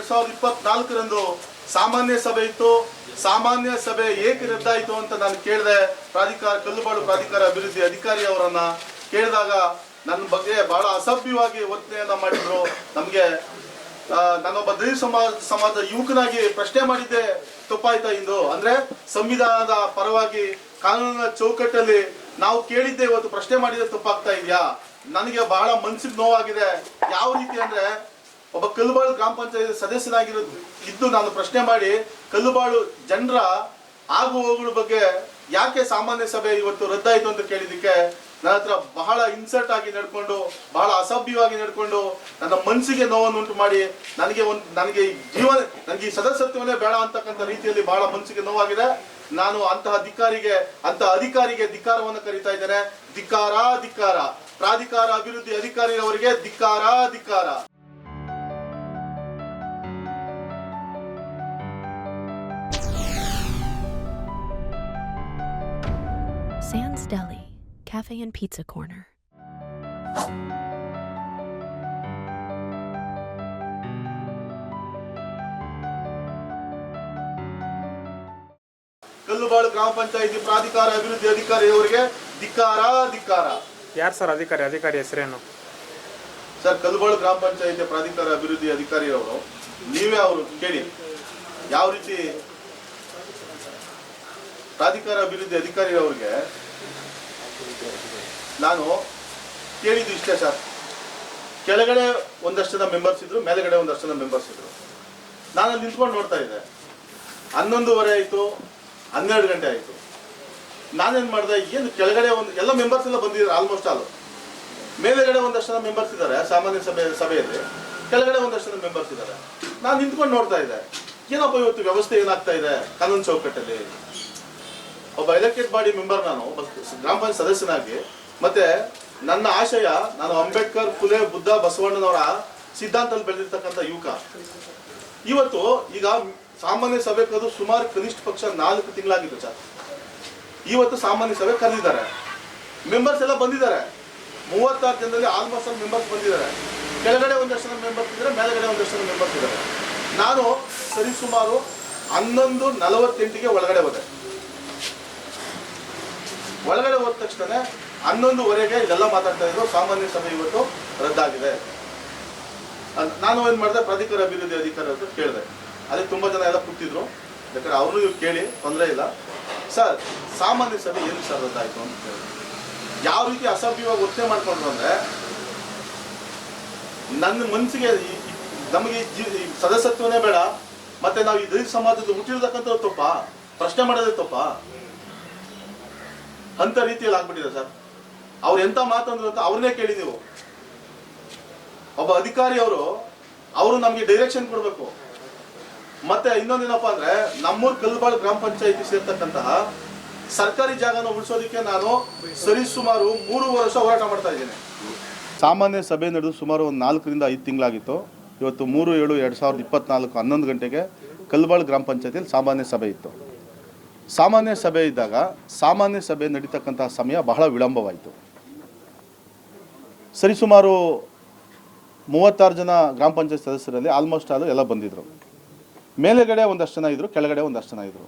ಎರಡ್ ಸಾವಿರದ ಇಪ್ಪತ್ನಾಲ್ಕರಂದು ಸಾಮಾನ್ಯ ಸಭೆ ಇತ್ತು. ಸಾಮಾನ್ಯ ಸಭೆ ಏಕೆ ರದ್ದಾಯಿತು ಅಂತ ನಾನು ಕೇಳಿದೆ. ಪ್ರಾಧಿಕಾರ, ಕಲ್ಲುಬಾಳು ಪ್ರಾಧಿಕಾರ ಅಭಿವೃದ್ಧಿ ಅಧಿಕಾರಿ ಅವರನ್ನ ಕೇಳಿದಾಗ ನನ್ನ ಬಗ್ಗೆ ಬಹಳ ಅಸಭ್ಯವಾಗಿ ವರ್ತನೆಯನ್ನ ಮಾಡಿದ್ರು. ನಮಗೆ ನಾನೊಬ್ಬ ದಲಿತ ಸಮಾಜ, ಸಮಾಜದ ಯುವಕನಾಗಿ ಪ್ರಶ್ನೆ ಮಾಡಿದ್ದೆ. ತಪ್ಪಾಯ್ತಾ ಇಂದು? ಅಂದ್ರೆ ಸಂವಿಧಾನದ ಪರವಾಗಿ ಕಾನೂನಿನ ಚೌಕಟ್ಟಲ್ಲಿ ನಾವು ಕೇಳಿದ್ದೆ, ಇವತ್ತು ಪ್ರಶ್ನೆ ಮಾಡಿದ್ರೆ ತಪ್ಪಾಗ್ತಾ ಇದೆಯಾ? ನನಗೆ ಬಹಳ ಮನ್ಸಿಗೆ ನೋವಾಗಿದೆ. ಯಾವ ರೀತಿ ಅಂದ್ರೆ ಒಬ್ಬ ಕಲ್ಲುಬಾಳು ಗ್ರಾಮ ಪಂಚಾಯತ್ ಸದಸ್ಯನಾಗಿರೋ ಇದ್ದು ನಾನು ಪ್ರಶ್ನೆ ಮಾಡಿ, ಕಲ್ಲುಬಾಳು ಜನರ ಆಗು ಹೋಗುಗಳ ಬಗ್ಗೆ ಯಾಕೆ ಸಾಮಾನ್ಯ ಸಭೆ ಇವತ್ತು ರದ್ದಾಯಿತು ಅಂತ ಕೇಳಿದಕ್ಕೆ ನನ್ನ ಹತ್ರ ಬಹಳ ಇನ್ಸರ್ಟ್ ಆಗಿ ನಡ್ಕೊಂಡು, ಬಹಳ ಅಸಭ್ಯವಾಗಿ ನಡ್ಕೊಂಡು ನನ್ನ ಮನಸ್ಸಿಗೆ ನೋವನ್ನುಂಟು ಮಾಡಿ ನನಗೆ ಒಂದು ನನಗೆ ಈ ಜೀವನ ನನಗೆ ಈ ಸದಸ್ಯತ್ವನೇ ಬೇಡ ಅಂತಕ್ಕಂಥ ರೀತಿಯಲ್ಲಿ ಬಹಳ ಮನಸ್ಸಿಗೆ ನೋವಾಗಿದೆ. ನಾನು ಅಂತಹ ಅಧಿಕಾರಿಗೆ ಅಂತ ಅಧಿಕಾರಿಗೆ ಧಿಕ್ಕಾರವನ್ನು ಕರೀತಾ ಇದ್ದೇನೆ. ಧಿಕ್ಕಾರ ಧಿಕ್ಕಾರ ಪ್ರಾಧಿಕಾರ ಅಭಿವೃದ್ಧಿ ಅಧಿಕಾರಿ ಅವರಿಗೆ ಧಿಕ್ಕಾರ ಧಿಕ್ಕಾರ Cafe and Pizza Corner. ಕಲ್ಲುಬಾಳು ಗ್ರಾಮ ಪಂಚಾಯಿತಿ ಪ್ರಾಧಿಕಾರ ಅಭಿವೃದ್ಧಿ ಅಧಿಕಾರಿ ಅವರಿಗೆ ಧಿಕ್ಕಾರ ಧಿಕ್ಕಾರ. ಯಾರು ಸರ್ ಅಧಿಕಾರಿ? ಅಧಿಕಾರಿ ಹೆಸರೇನು? ಸರ್ ಕಲ್ಲುಬಾಳು ಗ್ರಾಮ ಪಂಚಾಯಿತಿ ಪ್ರಾಧಿಕಾರ ಅಭಿವೃದ್ಧಿ ಅಧಿಕಾರಿ ಅವರು ನೀವೇ ಅವರು ಕೇಳಿ. ಯಾವ ರೀತಿ ಪ್ರಾಧಿಕಾರ ಅಭಿವೃದ್ಧಿ ಅಧಿಕಾರಿ ಅವರಿಗೆ ನಾನು ಕೇಳಿದ್ದು ಇಷ್ಟೇ ಸರ್. ಕೆಳಗಡೆ ಒಂದಷ್ಟು ಜನ ಮೆಂಬರ್ಸ್ ಇದ್ರು, ಮೇಲೆಗಡೆ ಒಂದಷ್ಟು ಜನ ಮೆಂಬರ್ಸ್ ಇದ್ರು. ನಾನು ಅಲ್ಲಿ ನಿಂತ್ಕೊಂಡು ನೋಡ್ತಾ ಇದ್ದೆ. ಹನ್ನೊಂದುವರೆ ಆಯಿತು, ಹನ್ನೆರಡು ಗಂಟೆ ಆಯಿತು. ನಾನೇನು ಮಾಡಿದೆ, ಏನು ಕೆಳಗಡೆ ಒಂದು, ಎಲ್ಲ ಮೆಂಬರ್ಸ್ ಎಲ್ಲ ಬಂದಿದ್ದಾರೆ ಆಲ್ಮೋಸ್ಟ್ ಆಲ್ ಮೇಲೆಗಡೆ ಒಂದಷ್ಟು ಜನ ಮೆಂಬರ್ಸ್ ಇದ್ದಾರೆ, ಸಾಮಾನ್ಯ ಸಭೆ, ಸಭೆಯಲ್ಲಿ. ಕೆಳಗಡೆ ಒಂದಷ್ಟು ಜನ ಮೆಂಬರ್ಸ್ ಇದ್ದಾರೆ. ನಾನು ನಿಂತ್ಕೊಂಡು ನೋಡ್ತಾ ಇದ್ದೆ. ಏನಪ್ಪ ಇವತ್ತು ವ್ಯವಸ್ಥೆ ಏನಾಗ್ತಾ ಇದೆ, ಕಾನೂನು ಚೌಕಟ್ಟಲ್ಲಿ? ಒಬ್ಬ ಎಲೆಕ್ಟೆಡ್ ಬಾಡಿ ಮೆಂಬರ್ ನಾನು ಗ್ರಾಮ ಪಂಚಾಯತ್ ಸದಸ್ಯನಾಗಿ. ಮತ್ತೆ ನನ್ನ ಆಶಯ, ನಾನು ಅಂಬೇಡ್ಕರ್, ಕುಲೆ, ಬುದ್ಧ, ಬಸವಣ್ಣನವರ ಸಿದ್ಧಾಂತದಲ್ಲಿ ಬೆಳೆದಿರ್ತಕ್ಕಂಥ ಯುವಕ. ಇವತ್ತು ಈಗ ಸಾಮಾನ್ಯ ಸಭೆ ಕರೆದು ಸುಮಾರು ಕನಿಷ್ಠ ಪಕ್ಷ ನಾಲ್ಕು ತಿಂಗಳಾಗಿದೆ ಸರ್. ಇವತ್ತು ಸಾಮಾನ್ಯ ಸಭೆ ಕರೆದಿದ್ದಾರೆ. ಮೆಂಬರ್ಸ್ ಎಲ್ಲ ಬಂದಿದ್ದಾರೆ. ಮೂವತ್ತಾರು ಜನದಲ್ಲಿ ಆಲ್ಮೋಸ್ಟ್ ಆಲ್ ಮೆಂಬರ್ಸ್ ಬಂದಿದ್ದಾರೆ. ಕೆಳಗಡೆ ಒಂದಷ್ಟು ಜನ ಮೆಂಬರ್ಸ್ ಇದ್ದಾರೆ, ಮೇಲ್ಗಡೆ ಒಂದಷ್ಟು ಜನ ಮೆಂಬರ್ಸ್ ಇದ್ದಾರೆ. ನಾನು ಸರಿಸುಮಾರು ಹನ್ನೊಂದು ನಲವತ್ತೆಂಟಿಗೆ ಒಳಗಡೆ ಹೋದೆ. ಒಳಗಡೆ ಹೋದ ತಕ್ಷಣ ಹನ್ನೊಂದುವರೆಗೆ ಇಲ್ಲೆಲ್ಲ ಮಾತಾಡ್ತಾ ಇದ್ರು ಸಾಮಾನ್ಯ ಸಭೆ ಇವತ್ತು ರದ್ದಾಗಿದೆ. ನಾನು ಏನು ಮಾಡಿದೆ, ಪ್ರಾಧಿಕಾರ ಅಭಿವೃದ್ಧಿ ಅಧಿಕಾರ ಅಂತ ಕೇಳಿದೆ. ಅದಕ್ಕೆ ತುಂಬ ಜನ ಎಲ್ಲ ಕೂತಿದ್ರು. ಯಾಕಂದ್ರೆ ಅವರು ಇವ್ರು ಕೇಳಿ, ತೊಂದರೆ ಇಲ್ಲ. ಸರ್, ಸಾಮಾನ್ಯ ಸಭೆ ಏನು ಸರ್ ರದ್ದಾಯಿತು ಅಂತ ಕೇಳಿದೆ. ಯಾವ ರೀತಿ ಅಸಭ್ಯವಾಗಿ ಒತ್ತೆ ಮಾಡ್ಕೊಂಡ್ರು ಅಂದ್ರೆ, ನನ್ನ ಮನಸ್ಸಿಗೆ ನಮಗೆ ಸದಸ್ಯತ್ವನೇ ಬೇಡ. ಮತ್ತೆ ನಾವು ಈ ದಲಿತ ಸಮಾಜದ ಮುಟ್ಟಿರ್ತಕ್ಕಂಥ ತಪ್ಪ? ಪ್ರಶ್ನೆ ಮಾಡೋದೇ ತಪ್ಪ? ಅಂತ ರೀತಿಯಲ್ಲಿ ಆಗ್ಬಿಟ್ಟಿದೆ ಸರ್. ಅವ್ರು ಎಂತ ಮಾತಂದ್ರು ಅಂತ ಅವ್ರನ್ನೇ ಕೇಳಿ ನೀವು ಒಬ್ಬ ಅಧಿಕಾರಿ ಅವರು ಅವರು ನಮಗೆ ಡೈರೆಕ್ಷನ್ ಕೊಡಬೇಕು. ಮತ್ತೆ ಇನ್ನೊಂದೇನಪ್ಪ ಅಂದ್ರೆ, ನಮ್ಮೂರ್ ಕಲ್ಬಾಳ್ ಗ್ರಾಮ ಪಂಚಾಯತಿ ಸೇರ್ತಕ್ಕಂತಹ ಸರ್ಕಾರಿ ಜಾಗನ ಉಳಿಸೋದಕ್ಕೆ ನಾನು ಸರಿಸುಮಾರು ಮೂರು ವರ್ಷ ಹೋರಾಟ ಮಾಡ್ತಾ ಇದ್ದೇನೆ. ಸಾಮಾನ್ಯ ಸಭೆ ನಡೆದು ಸುಮಾರು ಒಂದು ನಾಲ್ಕರಿಂದ ಐದು ತಿಂಗಳಾಗಿತ್ತು. ಇವತ್ತು ಮೂರು, ಏಳು, ಎರಡು ಸಾವಿರದ ಇಪ್ಪತ್ನಾಲ್ಕು ಹನ್ನೊಂದು ಗಂಟೆಗೆ ಕಲ್ಬಾಳ್ ಗ್ರಾಮ ಪಂಚಾಯತಿಯಲ್ಲಿ ಸಾಮಾನ್ಯ ಸಭೆ ಇತ್ತು. ಸಾಮಾನ್ಯ ಸಭೆ ಇದ್ದಾಗ ಸಾಮಾನ್ಯ ಸಭೆ ನಡೀತಕ್ಕಂತಹ ಸಮಯ ಬಹಳ ವಿಳಂಬವಾಯಿತು. ಸರಿಸುಮಾರು ಮೂವತ್ತಾರು ಜನ ಗ್ರಾಮ ಪಂಚಾಯತ್ ಸದಸ್ಯರಲ್ಲಿ ಆಲ್ಮೋಸ್ಟ್ ಆಲ್ ಎಲ್ಲ ಬಂದಿದ್ದರು ಮೇಲೆಗಡೆ ಒಂದಷ್ಟು ಜನ ಇದ್ದರು ಕೆಳಗಡೆ ಒಂದಷ್ಟು ಜನ ಇದ್ದರು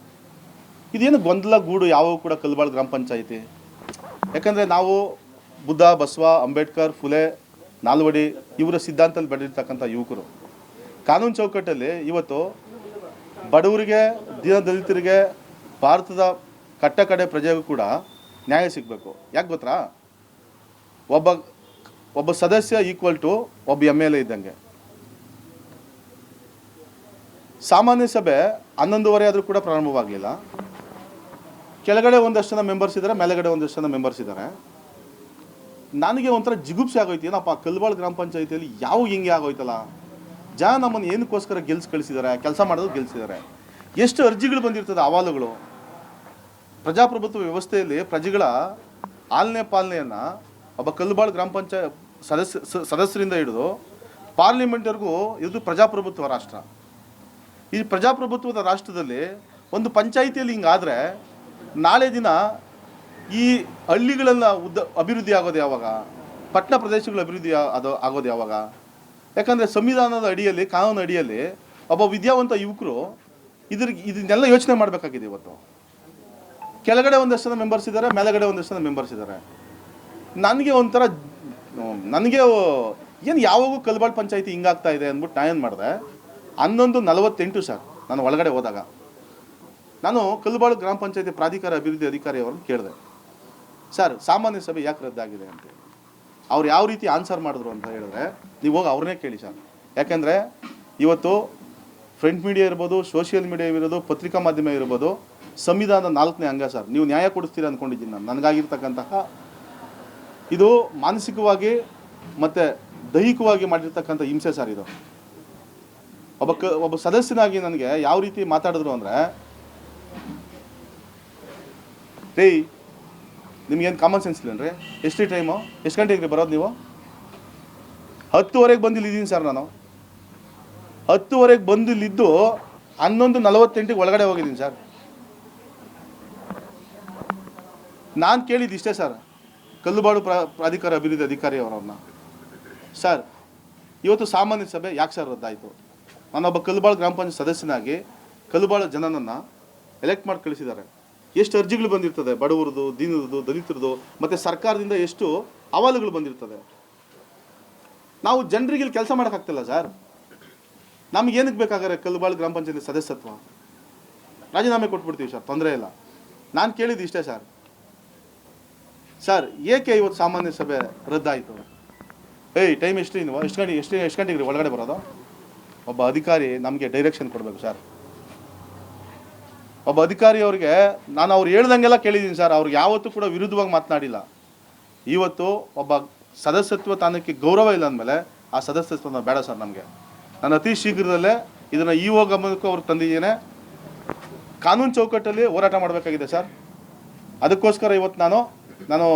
ಇದೇನು ಗೊಂದಲ, ಗೂಡು, ಯಾವ ಕೂಡ ಕಲ್ಬಾಳ್ ಗ್ರಾಮ ಪಂಚಾಯಿತಿ? ಯಾಕಂದರೆ ನಾವು ಬುದ್ಧ, ಬಸವ, ಅಂಬೇಡ್ಕರ್, ಫುಲೆ, ನಾಲ್ವಡಿ ಇವರ ಸಿದ್ಧಾಂತದಲ್ಲಿ ಬೆಳೆದಿರ್ತಕ್ಕಂಥ ಯುವಕರು. ಕಾನೂನು ಚೌಕಟ್ಟಲ್ಲಿ ಇವತ್ತು ಬಡವರಿಗೆ ದೀನದಲಿತರಿಗೆ ಭಾರತದ ಕಟ್ಟ ಕಡೆ ಪ್ರಜೆಗೂ ಕೂಡ ನ್ಯಾಯ ಸಿಗಬೇಕು. ಯಾಕೆ ಗೊತ್ತಾ? ಒಬ್ಬ ಒಬ್ಬ ಸದಸ್ಯ ಈಕ್ವಲ್ ಟು ಒಬ್ಬ ಎಂ ಎಲ್ ಎ ಇದ್ದಂಗೆ. ಸಾಮಾನ್ಯ ಸಭೆ ಹನ್ನೊಂದುವರೆ ಆದರೂ ಕೂಡ ಪ್ರಾರಂಭವಾಗಲಿಲ್ಲ. ಕೆಳಗಡೆ ಒಂದಷ್ಟು ಜನ ಮೆಂಬರ್ಸ್ ಇದ್ದಾರೆ ಮೇಲೆಗಡೆ ಒಂದಷ್ಟು ಜನ ಮೆಂಬರ್ಸ್ ಇದ್ದಾರೆ ನನಗೆ ಒಂಥರ ಜಿಗುಪ್ಸೆ ಆಗೋಯ್ತು. ಏನಪ್ಪ ಕಲ್ಬಾಳ್ ಗ್ರಾಮ ಪಂಚಾಯತಿಯಲ್ಲಿ ಯಾವ ಹಿಂಗೆ ಆಗೋಯ್ತಲ್ಲ? ಜನ ನಮ್ಮನ್ನು ಏನಕ್ಕೋಸ್ಕರ ಗೆಲ್ಸ್ ಕಳಿಸಿದ್ದಾರೆ ಕೆಲಸ ಮಾಡೋದು ಗೆಲ್ಸಿದ್ದಾರೆ ಎಷ್ಟು ಅರ್ಜಿಗಳು ಬಂದಿರ್ತದೆ, ಅಹವಾಲುಗಳು. ಪ್ರಜಾಪ್ರಭುತ್ವ ವ್ಯವಸ್ಥೆಯಲ್ಲಿ ಪ್ರಜೆಗಳ ಆಲನೆ ಪಾಲನೆಯನ್ನು ಒಬ್ಬ ಕಲ್ಲುಬಾಳು ಗ್ರಾಮ ಪಂಚಾಯತ್ ಸದಸ್ಯ ಸದಸ್ಯರಿಂದ ಹಿಡಿದು ಪಾರ್ಲಿಮೆಂಟ್ವರೆಗೂ ಇದು ಪ್ರಜಾಪ್ರಭುತ್ವ ರಾಷ್ಟ್ರ. ಈ ಪ್ರಜಾಪ್ರಭುತ್ವದ ರಾಷ್ಟ್ರದಲ್ಲಿ ಒಂದು ಪಂಚಾಯಿತಿಯಲ್ಲಿ ಹಿಂಗಾದರೆ ನಾಳೆ ದಿನ ಈ ಹಳ್ಳಿಗಳನ್ನು ಉದ್ದ, ಅಭಿವೃದ್ಧಿ ಆಗೋದು ಯಾವಾಗ? ಪಟ್ಟಣ ಪ್ರದೇಶಗಳ ಅಭಿವೃದ್ಧಿ ಅದು ಆಗೋದು ಯಾವಾಗ? ಯಾಕಂದರೆ ಸಂವಿಧಾನದ ಅಡಿಯಲ್ಲಿ ಕಾನೂನು ಅಡಿಯಲ್ಲಿ ಒಬ್ಬ ವಿದ್ಯಾವಂತ ಯುವಕರು ಇದ್ರ ಇದನ್ನೆಲ್ಲ ಯೋಚನೆ ಮಾಡಬೇಕಾಗಿದೆ ಇವತ್ತು. ಕೆಳಗಡೆ ಒಂದಷ್ಟು ಜನ ಮೆಂಬರ್ಸ್ ಇದ್ದಾರೆ, ಮೇಲಗಡೆ ಒಂದಷ್ಟು ಜನ ಮೆಂಬರ್ಸ್ ಇದ್ದಾರೆ. ನನಗೆ ಒಂಥರ, ನನಗೆ ಏನು ಯಾವಾಗೂ ಕಲ್ಬಾಳ್ ಪಂಚಾಯತಿ ಹಿಂಗಾಗ್ತಾ ಇದೆ ಅಂದ್ಬಿಟ್ಟು ನಾನು ಏನು ಮಾಡಿದೆ, ಹನ್ನೊಂದು ನಲವತ್ತೆಂಟು ಸರ್, ನಾನು ಒಳಗಡೆ ಹೋದಾಗ. ನಾನು ಕಲ್ಬಾಳು ಗ್ರಾಮ ಪಂಚಾಯತಿ ಪ್ರಾಧಿಕಾರ ಅಭಿವೃದ್ಧಿ ಅಧಿಕಾರಿ ಅವ್ರನ್ನ ಕೇಳಿದೆ. ಸರ್, ಸಾಮಾನ್ಯ ಸಭೆ ಯಾಕೆ ರದ್ದಾಗಿದೆ? ಅಂತ ಅವ್ರು ಯಾವ ರೀತಿ ಆನ್ಸರ್ ಮಾಡಿದ್ರು ಅಂತ ಹೇಳಿದ್ರೆ, ನೀವು ಹೋಗಿ ಅವ್ರನ್ನೇ ಕೇಳಿ ಸರ್. ಯಾಕೆಂದರೆ, ಇವತ್ತು ಫ್ರಂಟ್ ಮೀಡಿಯಾ ಇರ್ಬೋದು, ಸೋಷಿಯಲ್ ಮೀಡಿಯಾ ಇರ್ಬೋದು ಪತ್ರಿಕಾ ಮಾಧ್ಯಮ ಇರ್ಬೋದು ಸಂವಿಧಾನದ ನಾಲ್ಕನೇ ಅಂಗ ಸರ್. ನೀವು ನ್ಯಾಯ ಕೊಡಿಸ್ತೀರಿ ಅಂದ್ಕೊಂಡಿದ್ದೀನಿ ನಾನು. ನನಗಾಗಿರ್ತಕ್ಕಂತಹ ಇದು ಮಾನಸಿಕವಾಗಿ ಮತ್ತು ದೈಹಿಕವಾಗಿ ಮಾಡಿರ್ತಕ್ಕಂಥ ಹಿಂಸೆ ಸರ್ ಇದು. ಒಬ್ಬ ಕ, ಒಬ್ಬ ಸದಸ್ಯನಾಗಿ ನನಗೆ ಯಾವ ರೀತಿ ಮಾತಾಡಿದ್ರು ಅಂದರೆ ರೀ ನಿಮ್ಗೇನು ಕಾಮನ್ ಸೆನ್ಸ್ ರೀ ಎಷ್ಟು ಟೈಮು ಎಷ್ಟು ಗಂಟೆಗೆ ರೀ ಬರೋದು ನೀವು? ಹತ್ತುವರೆಗೆ ಬಂದು ಇಲ್ಲಿದ್ದೀನಿ ಸರ್ ನಾನು. ಹತ್ತುವರೆಗೆ ಬಂದಿಲ್ಲಿದ್ದು ಹನ್ನೊಂದು ನಲವತ್ತೆಂಟಿಗೆ ಒಳಗಡೆ ಹೋಗಿದ್ದೀನಿ ಸರ್. ನಾನು ಕೇಳಿದ್ದು ಇಷ್ಟೇ ಸರ್. ಕಲ್ಲುಬಾಡು ಪ್ರಾ, ಪ್ರಾಧಿಕಾರ ಅಭಿವೃದ್ಧಿ ಅಧಿಕಾರಿ ಅವರನ್ನ ಸರ್, ಇವತ್ತು ಸಾಮಾನ್ಯ ಸಭೆ ಯಾಕೆ ಸರ್ ರದ್ದಾಯಿತು? ನಾನೊಬ್ಬ ಕಲ್ಲುಬಾಳು ಗ್ರಾಮ ಪಂಚಾಯತ್ ಸದಸ್ಯನಾಗಿ ಕಲ್ಲುಬಾಳು ಜನನನ್ನು ಎಲೆಕ್ಟ್ ಮಾಡಿ ಕಳಿಸಿದ್ದಾರೆ. ಎಷ್ಟು ಅರ್ಜಿಗಳು ಬಂದಿರ್ತದೆ? ಬಡವರದು ದೀನರದು ದಲಿತರದು ಮತ್ತು ಸರ್ಕಾರದಿಂದ ಎಷ್ಟು ಅವಾಲುಗಳು ಬಂದಿರ್ತದೆ? ನಾವು ಜನರಿಗೆ ಇಲ್ಲಿ ಕೆಲಸ ಮಾಡೋಕ್ಕಾಗ್ತಿಲ್ಲ ಸರ್. ನಮ್ಗೆ ಏನಕ್ಕೆ ಬೇಕಾಗಾರೆ ಕಲ್ಲುಬಾಳು ಗ್ರಾಮ ಪಂಚಾಯತಿ ಸದಸ್ಯತ್ವ? ರಾಜೀನಾಮೆ ಕೊಟ್ಬಿಡ್ತೀವಿ ಸರ್, ತೊಂದರೆ ಇಲ್ಲ. ನಾನು ಕೇಳಿದ್ದು ಇಷ್ಟೇ ಸರ್. ಸರ್ ಏಕೆ ಇವತ್ತು ಸಾಮಾನ್ಯ ಸಭೆ ರದ್ದಾಯಿತು. ಏಯ್ ಟೈಮ್ ಎಷ್ಟು ಇನ್ನು ಎಷ್ಟು ಗಂಟೆ ಎಷ್ಟು ಎಷ್ಟು ಗಂಟೆಗೆ ಒಳಗಡೆ ಬರೋದು? ಒಬ್ಬ ಅಧಿಕಾರಿ ನಮಗೆ ಡೈರೆಕ್ಷನ್ ಕೊಡಬೇಕು ಸರ್ ಒಬ್ಬ ಅಧಿಕಾರಿ ಅವ್ರಿಗೆ, ನಾನು ಅವ್ರು ಹೇಳ್ದಂಗೆಲ್ಲ ಕೇಳಿದ್ದೀನಿ ಸರ್ ಅವ್ರಿಗೆ ಯಾವತ್ತೂ ಕೂಡ ವಿರುದ್ಧವಾಗಿ ಮಾತನಾಡಿಲ್ಲ. ಇವತ್ತು ಒಬ್ಬ ಸದಸ್ಯತ್ವ ತಾನಕ್ಕೆ ಗೌರವ ಇಲ್ಲ ಅಂದಮೇಲೆ ಆ ಸದಸ್ಯತ್ವ ಬೇಡ ಸರ್ ನಮಗೆ. ನಾನು ಅತಿ ಶೀಘ್ರದಲ್ಲೇ ಇದನ್ನು ಇ ಒ ಗಮನಕ್ಕೂ ಅವ್ರು ತಂದಿದ್ದೇನೆ. ಕಾನೂನು ಚೌಕಟ್ಟಲ್ಲಿ ಹೋರಾಟ ಮಾಡಬೇಕಾಗಿದೆ ಸರ್ ಅದಕ್ಕೋಸ್ಕರ ಇವತ್ತು ನಾನು ನಾನು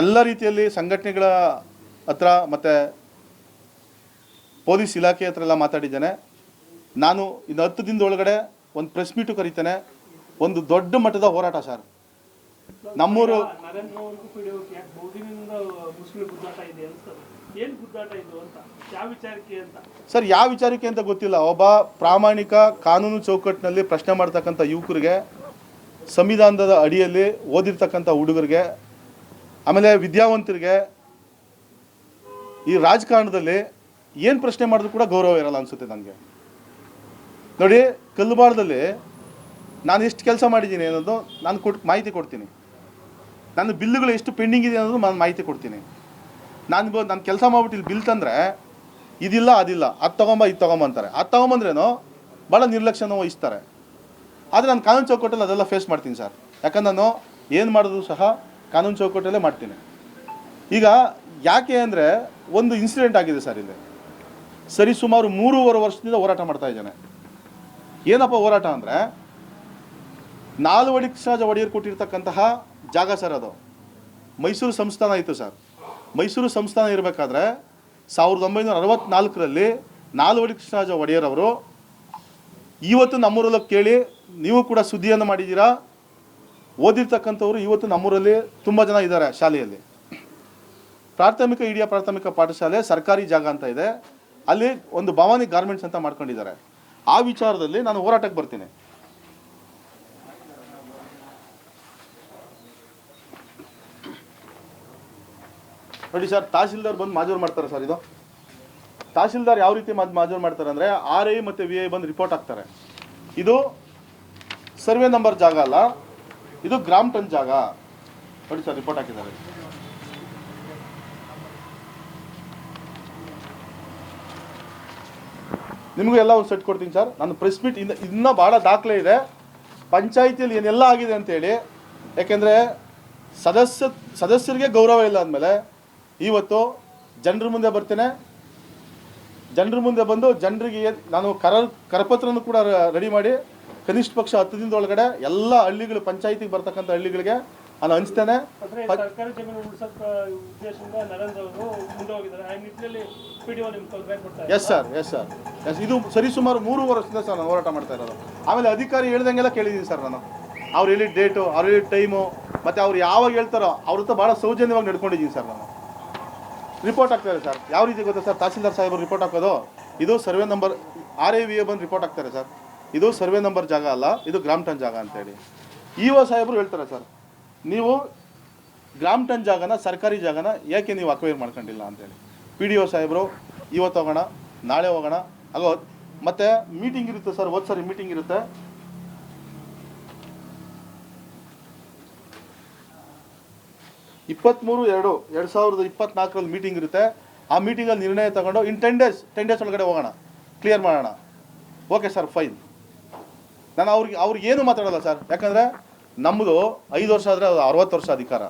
ಎಲ್ಲ ರೀತಿಯಲ್ಲಿ ಸಂಘಟನೆಗಳ ಹತ್ರ ಮತ್ತು ಪೊಲೀಸ್ ಇಲಾಖೆ ಹತ್ರ ಎಲ್ಲ ಮಾತಾಡಿದ್ದೇನೆ. ನಾನು ಇನ್ನು ಹತ್ತು ದಿನದ ಒಳಗಡೆ ಒಂದು ಪ್ರೆಸ್ ಮೀಟು ಕರಿತೇನೆ. ಒಂದು ದೊಡ್ಡ ಮಟ್ಟದ ಹೋರಾಟ ಸರ್. ನಮ್ಮೂರು ಸರ್ ಯಾವ ವಿಚಾರಕ್ಕೆ ಅಂತ ಗೊತ್ತಿಲ್ಲ. ಒಬ್ಬ ಪ್ರಾಮಾಣಿಕ ಕಾನೂನು ಚೌಕಟ್ಟಿನಲ್ಲಿ ಪ್ರಶ್ನೆ ಮಾಡ್ತಕ್ಕಂಥ ಯುವಕರಿಗೆ ಸಂವಿಧಾನದ ಅಡಿಯಲ್ಲಿ ಓದಿರ್ತಕ್ಕಂಥ ಹುಡುಗರಿಗೆ, ಆಮೇಲೆ ವಿದ್ಯಾವಂತರಿಗೆ ಈ ರಾಜಕಾರಣದಲ್ಲಿ ಏನು ಪ್ರಶ್ನೆ ಮಾಡಿದ್ರು ಕೂಡ ಗೌರವ ಇರಲ್ಲ ಅನಿಸುತ್ತೆ ನನಗೆ. ನೋಡಿ ಕಲ್ಲುಬಾಳದಲ್ಲಿ ನಾನು ಎಷ್ಟು ಕೆಲಸ ಮಾಡಿದ್ದೀನಿ ಅನ್ನೋದು ನಾನು ಕೊಟ್ಟು ಮಾಹಿತಿ ಕೊಡ್ತೀನಿ. ನನ್ನ ಬಿಲ್ಲುಗಳು ಎಷ್ಟು ಪೆಂಡಿಂಗ್ ಇದೆ ಅನ್ನೋದು ನಾನು ಮಾಹಿತಿ ಕೊಡ್ತೀನಿ. ನಾನು ನಾನು ಕೆಲಸ ಮಾಡ್ಬಿಟ್ಟು ಇಲ್ಲಿ ಬಿಲ್ ತಂದರೆ ಇದಿಲ್ಲ, ಅದಿಲ್ಲ, ಅದು ತೊಗೊಂಬ, ಇದು ತೊಗೊಂಬಂತಾರೆ ಅದು ತೊಗೊಂಬಂದ್ರೇನು ಭಾಳ ನಿರ್ಲಕ್ಷ್ಯನ ವಹಿಸ್ತಾರೆ ಆದರೆ ನಾನು ಕಾನೂನು ಚೌಕಟ್ಟಲ್ಲಿ ಅದೆಲ್ಲ ಫೇಸ್ ಮಾಡ್ತೀನಿ ಸರ್. ಯಾಕಂದ್ರೆ ನಾನು ಏನು ಮಾಡಿದ್ರು ಸಹ ಕಾನೂನು ಚೌಕಟ್ಟಲ್ಲೇ ಮಾಡ್ತೀನಿ. ಈಗ ಯಾಕೆ ಅಂದರೆ ಒಂದು ಇನ್ಸಿಡೆಂಟ್ ಆಗಿದೆ ಸರ್ ಇಲ್ಲಿ. ಸರಿ, ಸುಮಾರು ಮೂರುವರೆ ವರ್ಷದಿಂದ ಹೋರಾಟ ಮಾಡ್ತಾ ಇದ್ದಾನೆ. ಏನಪ್ಪ ಹೋರಾಟ ಅಂದರೆ ನಾಲ್ವಡಿ ಕೃಷ್ಣರಾಜ ಒಡೆಯರ್ ಕೊಟ್ಟಿರ್ತಕ್ಕಂತಹ ಜಾಗ ಸರ್ ಅದು. ಮೈಸೂರು ಸಂಸ್ಥಾನ ಇತ್ತು ಸರ್. ಮೈಸೂರು ಸಂಸ್ಥಾನ ಇರಬೇಕಾದ್ರೆ ಸಾವಿರದ ಒಂಬೈನೂರ ಅರವತ್ತ್ನಾಲ್ಕರಲ್ಲಿ ನಾಲ್ವಡಿ ಕೃಷ್ಣರಾಜ ಒಡೆಯರ್ ಅವರು ಇವತ್ತು ನಮ್ಮೂರಲ್ಲಿ ಕೇಳಿ, ನೀವು ಕೂಡ ಸುದ್ದಿಯನ್ನು ಮಾಡಿದ್ದೀರಾ? ಓದಿರ್ತಕ್ಕಂಥವ್ರು ಇವತ್ತು ನಮ್ಮೂರಲ್ಲಿ ತುಂಬ ಜನ ಇದ್ದಾರೆ ಶಾಲೆಯಲ್ಲಿ. ಪ್ರಾಥಮಿಕ ಇಡಿಯ ಪ್ರಾಥಮಿಕ ಪಾಠಶಾಲೆ ಸರ್ಕಾರಿ ಜಾಗ ಅಂತ ಇದೆ. ಅಲ್ಲಿ ಒಂದು ಭವಾನಿ ಗಾರ್ಮೆಂಟ್ಸ್ ಅಂತ ಮಾಡ್ಕೊಂಡಿದ್ದಾರೆ. ಆ ವಿಚಾರದಲ್ಲಿ ನಾನು ಹೋರಾಟಕ್ಕೆ ಬರ್ತೀನಿ. ನೋಡಿ ಸರ್ ತಹಸೀಲ್ದಾರ್ ಬಂದು ಮಾಜೂರು ಮಾಡ್ತಾರೆ ಸರ್ ಇದು. ತಹಸೀಲ್ದಾರ್ ಯಾವ ರೀತಿ ಮಾಜ್ ಮಾಜೂರು ಮಾಡ್ತಾರೆ ಅಂದರೆ ಆರ್ ಐ ಮತ್ತು ವಿ ಐ ಬಂದು ರಿಪೋರ್ಟ್ ಹಾಕ್ತಾರೆ. ಇದು ಸರ್ವೆ ನಂಬರ್ ಜಾಗ ಅಲ್ಲ, ಇದು ಗ್ರಾಮ್ ಟನ್ ಜಾಗ. ನೋಡಿ ಸರ್ ರಿಪೋರ್ಟ್ ಹಾಕಿದ್ದಾರೆ. ನಿಮಗೂ ಎಲ್ಲ ಒಂದು ಸೆಟ್ ಕೊಡ್ತೀನಿ ಸರ್. ನಾನು ಪ್ರೆಸ್ ಮೀಟ್ ಇನ್ನು ಇನ್ನೂ ಭಾಳ ದಾಖಲೆ ಇದೆ. ಪಂಚಾಯಿತಿಯಲ್ಲಿ ಏನೆಲ್ಲ ಆಗಿದೆ ಅಂತೇಳಿ, ಯಾಕೆಂದರೆ ಸದಸ್ಯ ಸದಸ್ಯರಿಗೆ ಗೌರವ ಇಲ್ಲ ಅಂದಮೇಲೆ ಇವತ್ತು ಜನರ ಮುಂದೆ ಬರ್ತೇನೆ. ಜನರ ಮುಂದೆ ಬಂದು ಜನರಿಗೆ ನಾನು ಕರ ಕರಪತ್ರನೂ ಕೂಡ ರೆಡಿ ಮಾಡಿ ಕನಿಷ್ಠ ಪಕ್ಷ ಹತ್ತು ದಿನದ ಒಳಗಡೆ ಎಲ್ಲ ಹಳ್ಳಿಗಳು ಪಂಚಾಯಿತಿಗೆ ಬರ್ತಕ್ಕಂಥ ಹಳ್ಳಿಗಳಿಗೆ ನಾನು ಹಂಚ್ತೇನೆ. Yes sir yes sir yes ಇದು ಸರಿ ಸುಮಾರು ಮೂರು ವರ್ಷದಿಂದ ಸರ್ ನಾನು ಹೋರಾಟ ಮಾಡ್ತಾ ಇರೋದು. ಆಮೇಲೆ ಅಧಿಕಾರಿ ಹೇಳ್ದಂಗೆಲ್ಲ ಕೇಳಿದ್ದೀನಿ ಸರ್ ನಾನು. ಅವ್ರು ಹೇಳಿದ ಡೇಟು ಅವ್ರು ಹೇಳಿದ ಟೈಮು ಮತ್ತು ಅವ್ರು ಯಾವಾಗ ಹೇಳ್ತಾರೋ ಅವ್ರ ಹತ್ರ ಭಾಳ ಸೌಜನ್ಯವಾಗಿ ನಡ್ಕೊಂಡಿದ್ದೀನಿ ಸರ್ ನಾನು. ರಿಪೋರ್ಟ್ ಆಗ್ತಾರೆ ಸರ್ ಯಾವ ರೀತಿ ಗೊತ್ತಾ ಸರ್ ತಹಸೀಲ್ದಾರ್ ಸಾಹೇಬರು ರಿಪೋರ್ಟ್ ಹಾಕೋದು? ಇದು survey number R A V A ಬಂದು ರಿಪೋರ್ಟ್ ಆಗ್ತಾರೆ ಸರ್ ಇದು ಸರ್ವೆ ನಂಬರ್ ಜಾಗ ಅಲ್ಲ, ಇದು ಗ್ರಾಮ್ ಟನ್ ಜಾಗ ಅಂತೇಳಿ ಇ ಒ ಸಾಹೇಬರು ಹೇಳ್ತಾರೆ ಸರ್ ನೀವು ಗ್ರಾಮ್ ಟನ್ ಜಾಗನ, ಸರ್ಕಾರಿ ಜಾಗನ ಯಾಕೆ ನೀವು ಅಕ್ವೈರ್ ಮಾಡ್ಕೊಂಡಿಲ್ಲ ಅಂತೇಳಿ ಪಿ ಡಿ ಒ ಸಾಹೇಬರು ಇವತ್ತು ಹೋಗೋಣ ನಾಳೆ ಹೋಗೋಣ. ಆಗೋ ಮತ್ತು ಮೀಟಿಂಗ್ ಇರುತ್ತೆ ಸರ್ ಹೋದ್ ಸರಿ ಮೀಟಿಂಗ್ ಇರುತ್ತೆ. ಇಪ್ಪತ್ತ್ಮೂರು ಎರಡು ಎರಡು ಸಾವಿರದ ಇಪ್ಪತ್ನಾಲ್ಕರಲ್ಲಿ ಮೀಟಿಂಗ್ ಇರುತ್ತೆ. ಆ ಮೀಟಿಂಗಲ್ಲಿ ನಿರ್ಣಯ ತಗೊಂಡು in ten days ten days ಒಳಗಡೆ ಹೋಗೋಣ. ಕ್ಲಿಯರ್ ಮಾಡೋಣ. ಓಕೆ ಸರ್ ಫೈನ್ ನಾನು ಅವ್ರಿಗೆ ಅವ್ರಿಗೆ ಏನು ಮಾತಾಡಲ್ಲ ಸರ್ ಯಾಕಂದರೆ ನಮ್ಮದು ಐದು ವರ್ಷ ಆದರೆ ಅದು ಅರವತ್ತು ವರ್ಷ ಅಧಿಕಾರ.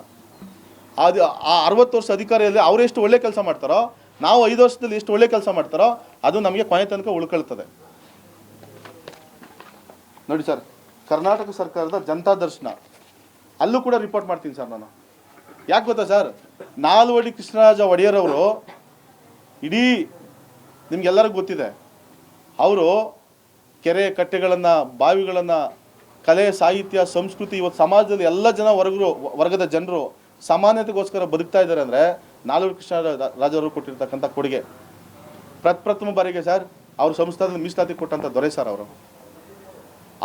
ಅದು, ಆ ಅರವತ್ತು ವರ್ಷ ಅಧಿಕಾರಿಯಲ್ಲಿ ಅವ್ರು ಎಷ್ಟು ಒಳ್ಳೆ ಕೆಲಸ ಮಾಡ್ತಾರೋ, ನಾವು ಐದು ವರ್ಷದಲ್ಲಿ ಎಷ್ಟು ಒಳ್ಳೆ ಕೆಲಸ ಮಾಡ್ತಾರೋ, ಅದು ನಮಗೆ ಕೊನೆ ತನಕ ಉಳ್ಕೊಳ್ತದೆ. ನೋಡಿ ಸರ್ ಕರ್ನಾಟಕ ಸರ್ಕಾರದ ಜನತಾ ದರ್ಶನ. ಅಲ್ಲೂ ಕೂಡ ರಿಪೋರ್ಟ್ ಮಾಡ್ತೀನಿ ಸರ್ ನಾನು. ಯಾಕೆ ಗೊತ್ತಾ ಸರ್? ನಾಲ್ವಡಿ ಕೃಷ್ಣರಾಜ ಒಡೆಯರವರು ಇಡೀ ನಿಮ್ಗೆಲ್ಲರಿಗೂ ಗೊತ್ತಿದೆ. ಅವರು ಕೆರೆ ಕಟ್ಟೆಗಳನ್ನು, ಬಾವಿಗಳನ್ನು, ಕಲೆ, ಸಾಹಿತ್ಯ, ಸಂಸ್ಕೃತಿ, ಇವತ್ತು ಸಮಾಜದಲ್ಲಿ ಎಲ್ಲ ಜನ ವರ್ಗರು, ವರ್ಗದ ಜನರು ಸಮಾನತೆಗೋಸ್ಕರ ಬದುಕ್ತಾ ಇದ್ದಾರೆ ಅಂದರೆ ನಾಲ್ವಡಿ ಕೃಷ್ಣರಾಜ ರಾಜರು ಕೊಟ್ಟಿರ್ತಕ್ಕಂಥ ಕೊಡುಗೆ. ಪ್ರಪ್ರಥಮ ಬಾರಿಗೆ ಸರ್, ಅವ್ರ ಸಂಸ್ಥಾನದಲ್ಲಿ ಮೀಸಲಾತಿ ಕೊಟ್ಟಂಥ ದೊರೆ ಸರ್ ಅವರು.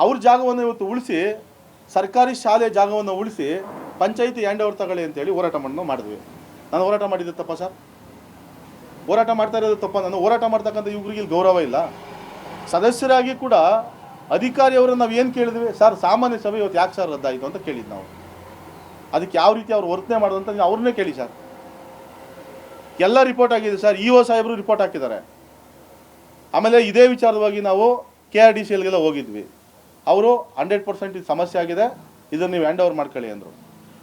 ಅವ್ರ ಜಾಗವನ್ನು ಇವತ್ತು ಉಳಿಸಿ ಸರ್ಕಾರಿ ಶಾಲೆ ಜಾಗವನ್ನು ಉಳಿಸಿ ಪಂಚಾಯಿತಿ ಹ್ಯಾಂಡ್ ಓವರ್ ತಗೊಳ್ಳಿ ಅಂತೇಳಿ ಹೋರಾಟ ಮಾಡೋ ಮಾಡಿದ್ವಿ. ನಾನು ಹೋರಾಟ ಮಾಡಿದ್ದೆ ತಪ್ಪ ಸರ್? ಹೋರಾಟ ಮಾಡ್ತಾ ಇರೋದು ತಪ್ಪ? ನಾನು ಹೋರಾಟ ಮಾಡ್ತಕ್ಕಂಥ ಇವ್ರಿಗೆ ಇಲ್ಲಿ ಗೌರವ ಇಲ್ಲ. ಸದಸ್ಯರಾಗಿ ಕೂಡ ಅಧಿಕಾರಿಯವರು ನಾವು ಏನು ಕೇಳಿದ್ವಿ? ಸರ್, ಸಾಮಾನ್ಯ ಸಭೆ ಇವತ್ತು ಯಾಕೆ ಸರ್ ರದ್ದಾಯಿತು ಅಂತ ಕೇಳಿದ್ದು ನಾವು. ಅದಕ್ಕೆ ಯಾವ ರೀತಿ ಅವ್ರು ವರ್ತನೆ ಮಾಡೋದಂತ ನೀವು ಅವ್ರನ್ನೇ ಕೇಳಿ ಸರ್. ಎಲ್ಲ ರಿಪೋರ್ಟ್ ಆಗಿದೆ ಸರ್. ಇ ಒ ಸಾಹೇಬರು ರಿಪೋರ್ಟ್ ಹಾಕಿದ್ದಾರೆ. ಆಮೇಲೆ ಇದೇ ವಿಚಾರವಾಗಿ ನಾವು ಕೆ ಆರ್ ಡಿ ಸಿ ಎಲ್ಗೆಲ್ಲ ಹೋಗಿದ್ವಿ. ಅವರು ಹಂಡ್ರೆಡ್ ಪರ್ಸೆಂಟ್ ಇದು ಸಮಸ್ಯೆ ಆಗಿದೆ. ಇದನ್ನು ನೀವು ಹ್ಯಾಂಡ್ ಓವರ್ ಮಾಡ್ಕೊಳ್ಳಿ ಅಂದರು.